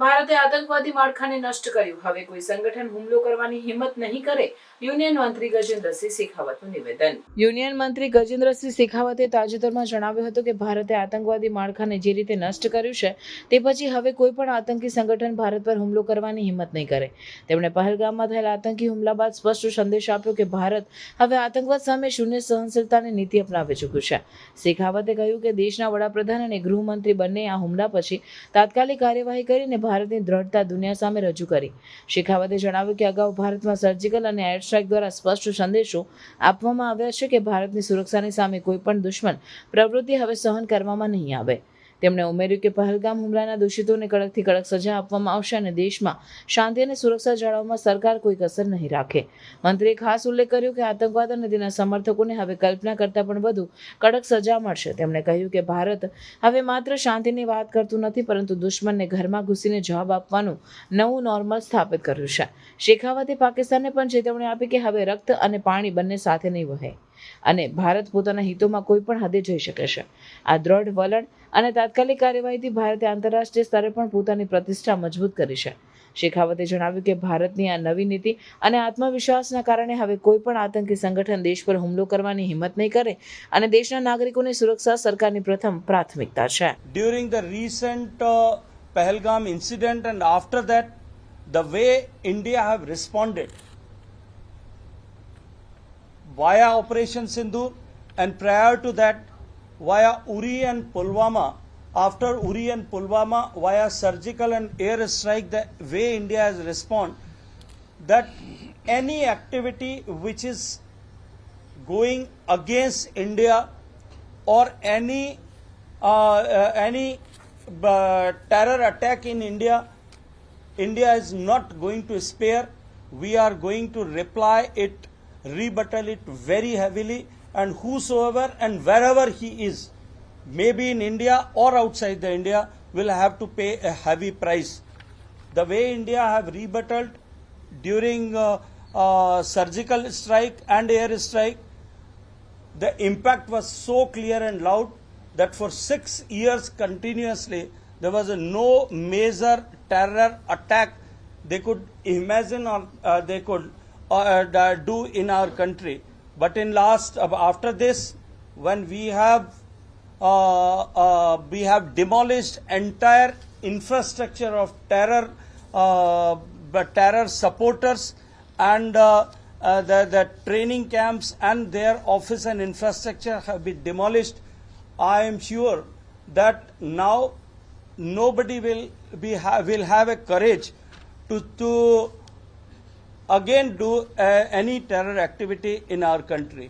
ભારતે આતંકવાદી માળખાને નષ્ટ કર્યું. હવે કોઈ સંગઠન હુમલો કરવાની હિંમત નહીં કરે, યુનિયન મંત્રી ગજેન્દ્રસિંહ શેખાવતનું નિવેદન. યુનિયન મંત્રી ગજેન્દ્રસિંહ શેખાવતે તાજેતરમાં જણાવ્યું હતું કે ભારતે આતંકવાદી માળખાને જે રીતે નષ્ટ કર્યું છે, તે પછી હવે કોઈ પણ આતંકી સંગઠન ભારત પર હુમલો કરવાની હિંમત નહીં કરે. તેમણે પહેલગામમાં થયેલા આતંકી હુમલા બાદ સ્પષ્ટ સંદેશ આપ્યો કે ભારત હવે આતંકવાદ સામે શૂન્ય સહનશીલતાની નીતિ અપનાવી ચૂક્યું છે. શેખાવતે કહ્યું કે દેશના વડાપ્રધાન અને ગૃહમંત્રી બંને આ હુમલા પછી તાત્કાલિક કાર્યવાહી કરીને ભારતની દ્રઢતા દુનિયા સામે રજૂ કરી. શેખાવતે જણાવ્યું કે અગાઉ ભારતમાં સર્જિકલ અને એર સ્ટ્રાઇક દ્વારા સ્પષ્ટ સંદેશો આપવામાં આવ્યા છે કે ભારતની સુરક્ષાની સામે કોઈ પણ દુશ્મન પ્રવૃત્તિ હવે સહન કરવામાં નહીં આવે. તેમણે ઉમેર્યું કે પહલગામ હુમલાના દોષિતોને કડકથી કડક સજા આપવામાં આવશે અને દેશમાં શાંતિ અને સુરક્ષા જાળવવામાં સરકાર કોઈ કસર નહીં રાખે. મંત્રીએ ખાસ ઉલ્લેખ કર્યો કે આતંકવાદ અને તેના સમર્થકોને હવે કલ્પના કરતાં પણ વધુ કડક સજા મળશે. તેમણે કહ્યું કે ભારત હવે માત્ર શાંતિની વાત કરતું નથી, પરંતુ દુશ્મનને ઘરમાં ઘૂસીને જવાબ આપવાનું નવું નોર્મલ સ્થાપિત કર્યું છે. શેખાવતે પાકિસ્તાનને પણ ચેતવણી આપી કે હવે રક્ત અને પાણી બંને સાથે નહીં વહે. અને ભારત પોતાના હિતોમાં કોઈ પણ હદે જઈ શકે છે. આ દ્રઢ વલણ અને તાત્કાલિક કાર્યવાહીથી ભારતે આંતરરાષ્ટ્રીય સ્તરે પણ પોતાની પ્રતિષ્ઠા મજબૂત કરી છે. શેખાવતે જણાવ્યું કે ભારતની આ નવી નીતિ અને આત્મવિશ્વાસના કારણે હવે કોઈ પણ આતંકી સંગઠન દેશ પર હુમલો કરવાની હિંમત નહીં કરે અને દેશના નાગરિકોની સુરક્ષા સરકારની પ્રથમ પ્રાથમિકતા છે. During the recent Pahalgam incident and after after the way India have responded via Operation Sindhu and prior to that via Uri and Pulwama. After Uri and Pulwama, via surgical and air strike, the way India has responded, that any activity which is going against India or any uh, uh, any uh, terror attack in India, India is not going to spare. We are going to reply it, rebuttal it very heavily, and whosoever and wherever he is, maybe in India or outside the India, will have to pay a heavy price. The way India have rebutted during uh, uh, surgical strike and air strike, the impact was so clear and loud that for six years continuously there was no major terror attack they could imagine or uh, they could uh, uh, do in our country but in last after this when we have uh, uh, we have demolished entire infrastructure of terror uh, terror supporters and uh, uh, the, the training camps and their office and infrastructure have been demolished. I am sure that now nobody will be ha- will have a courage to to again do uh, any terror activity in our country.